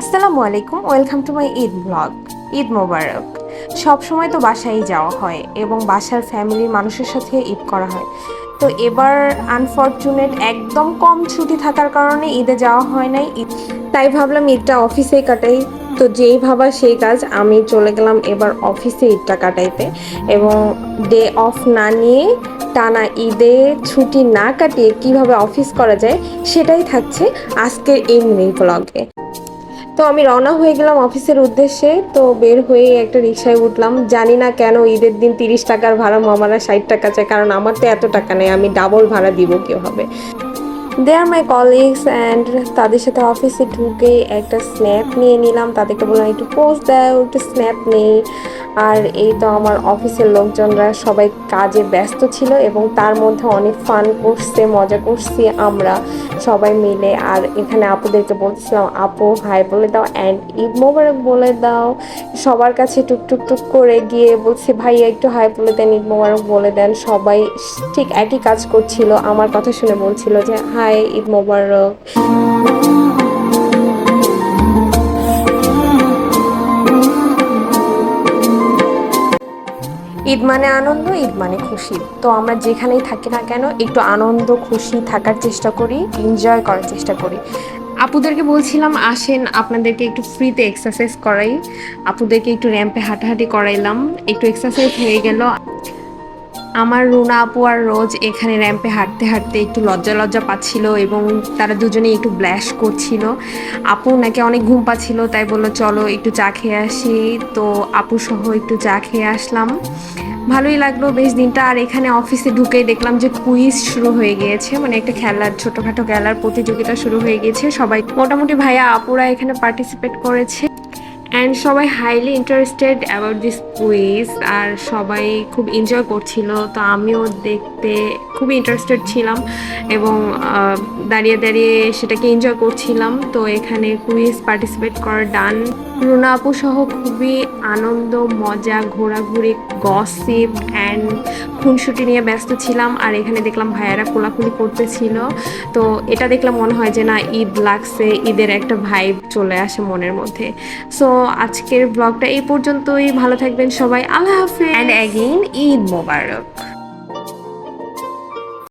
আসসালামু আলাইকুম, welcome to my Eid blog, Eid Mubarak. সব সময় তো বাসায় যাওয়া হয় এবং বাসার ফ্যামিলির মানুষের সাথে ঈদ করা হয়। তো এবার আনফর্চুনেট একদম কম ছুটি থাকার কারণে ঈদে যাওয়া হয় নাই। তাই ভাবলাম ঈদটা অফিসেই কাটাই। তো যেই ভাবা সেই কাজ, আমি চলে গেলাম এবার অফিসে ঈদটা কাটাইতে এবং ডে অফ না নিয়ে টানা ঈদে ছুটি না কাটিয়ে কীভাবে অফিস করা যায় সেটাই থাকছে আজকের এই মিনি ব্লগে তো আমি রওনা হয়ে গেলাম অফিসের উদ্দেশ্যে। তো বের হয়ে একটা রিক্সায় উঠলাম। জানি না কেন ঈদের দিন তিরিশ টাকার ভাড়া, মামারা ষাট টাকা চায়, কারণ আমার তো এত টাকা নেই, আমি ডাবল ভাড়া দিব কীভাবে? দে আর মাই কলিগস অ্যান্ড তাদের সাথে অফিসে ঢুকে একটা স্ন্যাপ নিয়ে নিলাম। তাদেরকে বললাম, একটু পোস্ট দাও, একটু স্ন্যাপ নেই। আর এই তো আমার অফিসের লোকজনরা সবাই কাজে ব্যস্ত ছিল এবং তার মধ্যে অনেক ফান করছে, মজা করছি আমরা সবাই মিলে। আর এখানে আপুদেরকে বলছিলাম, আপু হাই বলে দাও অ্যান্ড ঈদ মোবারক বলে দাও। সবার কাছে টুক টুক টুক করে গিয়ে বলছি, ভাইয়া, একটু হাই বলে দেন, ঈদ মোবারক বলে দেন। সবাই ঠিক একই কাজ করছিল। আমার কথা শুনে বলছিল যে হাই ঈদ মোবারক। ঈদ মানে আনন্দ, ঈদ মানে খুশি। তো আমরা যেখানেই থাকি না কেন, একটু আনন্দ, খুশি থাকার চেষ্টা করি এনজয় করার চেষ্টা করি। আপুদেরকে বলছিলাম, আসেন আপনাদেরকে একটু ফ্রিতে এক্সারসাইজ করাই। আপুদেরকে একটু র্যাম্পে হাঁটাহাঁটি করাইলাম। একটু এক্সারসাইজ হয়ে গেল। আমার রুনা আপু আর রোজ এখানে র্যাম্পে হাঁটতে হাঁটতে একটু লজ্জা লজ্জা পাচ্ছিল এবং তারা দুজনেই একটু ব্ল্যাশ করছিল। আপু নাকি অনেক ঘুম পাচ্ছিল, তাই বলল, চলো একটু চা খেয়ে আসি। তো আপু সহ একটু চা খেয়ে আসলাম। ভালোই লাগল বেশ দিনটা। আর এখানে অফিসে ঢুকেই দেখলাম যে কুইজ শুরু হয়ে গিয়েছে। মানে একটা খেলার, ছোটোখাটো খেলার প্রতিযোগিতা শুরু হয়ে গিয়েছে। সবাই, মোটামুটি ভাইয়া আপুরা এখানে পার্টিসিপেট করেছে। অ্যান্ড সবাই highly interested about this quiz আর সবাই খুব এনজয় করছিল। তো আমিও দেখতে খুব ইন্টারেস্টেড ছিলাম এবং দাঁড়িয়ে দাঁড়িয়ে সেটাকে এনজয় করছিলাম। তো এখানে কুইজ পার্টিসিপেট করার ডান রুনা আপু সহ খুবই আনন্দ, মজা, ঘোরাঘুরি গসিপ অ্যান্ড খুনসুটি নিয়ে ব্যস্ত ছিলাম। আর এখানে দেখলাম ভাইয়ারা কোলাকুলি করতেছিল। তো এটা দেখলাম মনে হয় যে না, ঈদ লাগছে, ঈদের একটা ভাইব চলে আসে মনের মধ্যে। সো আজকের ব্লগটা এই পর্যন্তই। ভালো থাকবেন সবাই। আল্লাহ হাফেজ। And again Eid Mobarak